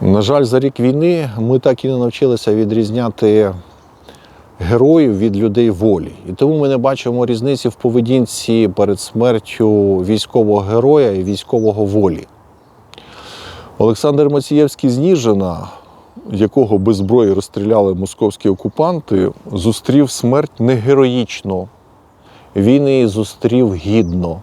На жаль, за рік війни ми так і не навчилися відрізняти героїв від людей волі. І тому ми не бачимо різниці в поведінці перед смертю військового героя і військового волі. Олександр Мацієвський з Ніжина, якого без зброї розстріляли московські окупанти, зустрів смерть не героїчно. Він її зустрів гідно.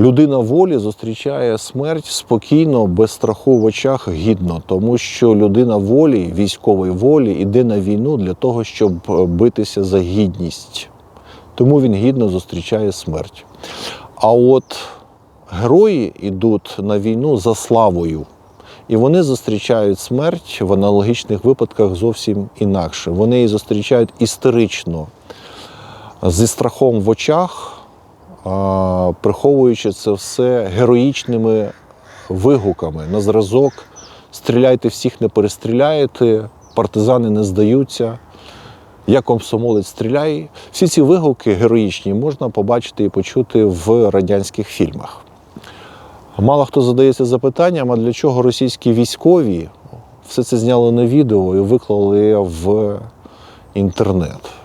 Людина волі зустрічає смерть спокійно, без страху в очах, гідно, тому що людина волі, військової волі, йде на війну для того, щоб битися за гідність. Тому він гідно зустрічає смерть. А от герої йдуть на війну за славою. І вони зустрічають смерть в аналогічних випадках зовсім інакше. Вони її зустрічають істерично, зі страхом в очах, приховуючи це все героїчними вигуками на зразок стріляйте всіх, не перестріляєте, партизани не здаються. Я комсомолець стріляє. Всі ці вигуки героїчні можна побачити і почути в радянських фільмах. Мало хто задається запитанням, а для чого російські військові все це зняли на відео і виклали в інтернет.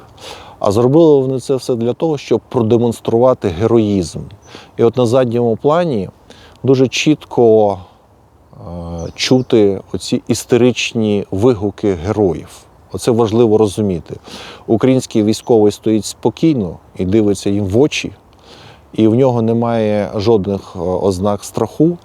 А зробили вони це все для того, щоб продемонструвати героїзм. І от на задньому плані дуже чітко е, чути оці істеричні вигуки героїв. Оце важливо розуміти. Український військовий стоїть спокійно і дивиться їм в очі, і в нього немає жодних е, ознак страху,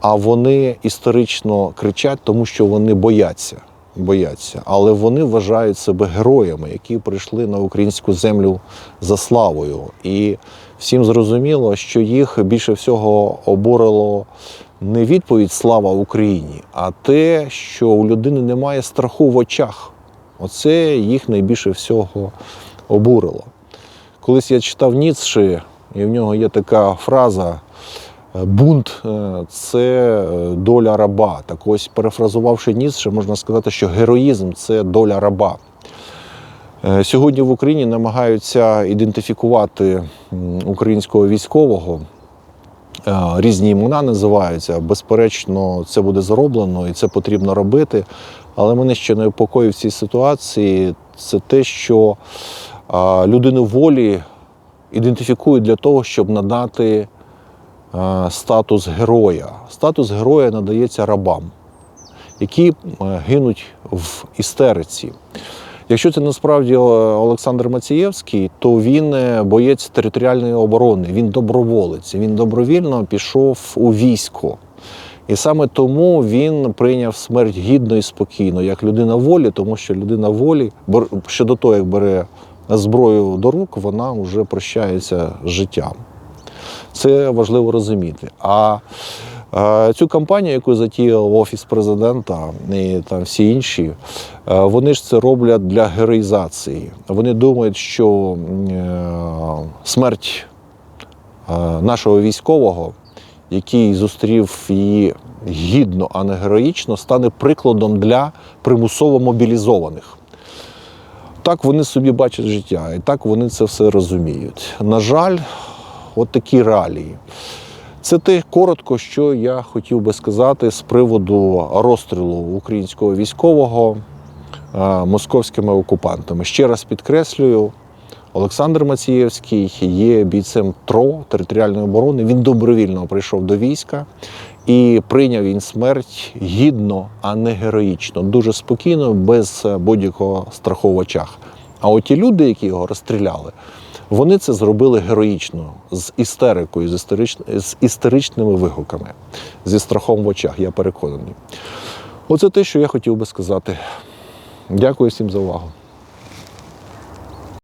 а вони історично кричать, тому що вони бояться. Бояться, але вони вважають себе героями, які прийшли на українську землю за славою. І всім зрозуміло, що їх більше всього обурило не відповідь Слава Україні, а те, що у людини немає страху в очах. Оце їх найбільше всього обурило. Колись я читав Ніцше, і в нього є така фраза: бунт е, це е, доля раба. Так ось, перефразувавши Ніцше, можна сказати, що героїзм це доля раба. Е, Сьогодні в Україні намагаються ідентифікувати українського військового. Різні імена називаються. Безперечно, це буде зроблено і це потрібно робити. Але мене ще непокоїть в цій ситуації це те, що людину волі ідентифікують для того, щоб надати статус героя. Статус героя надається рабам, які е, гинуть в істериці. Якщо це насправді е, Олександр Мацієвський, то він е, боєць територіальної оборони, він доброволець, він добровільно пішов у військо. І саме тому він прийняв смерть гідно і спокійно, як людина волі, тому що людина волі, ще до того, як бере зброю до рук, вона вже прощається з життям. Це важливо розуміти. А е, цю кампанію, яку затіяв офіс президента і там всі інші, е, вони ж це роблять для героїзації. Вони думають, що е, смерть нашого військового, який зустрів її гідно, а не героїчно, стане прикладом для примусово мобілізованих. Так вони собі бачать життя, і так вони це все розуміють. На жаль, от такі реалії. Це те коротко, що я хотів би сказати з приводу розстрілу українського військового е, московськими окупантами. Ще раз підкреслюю, Олександр Мацієвський є бійцем ТРО територіальної оборони. Він добровільно прийшов до війська і прийняв він смерть гідно, а не героїчно, дуже спокійно, без будь-якого страху в очах. А от ті люди, які його розстріляли, вони це зробили героїчно, з істерикою, з, істерич... з істеричними вигуками, зі страхом в очах, я переконаний. Оце те, що я хотів би сказати. Дякую всім за увагу.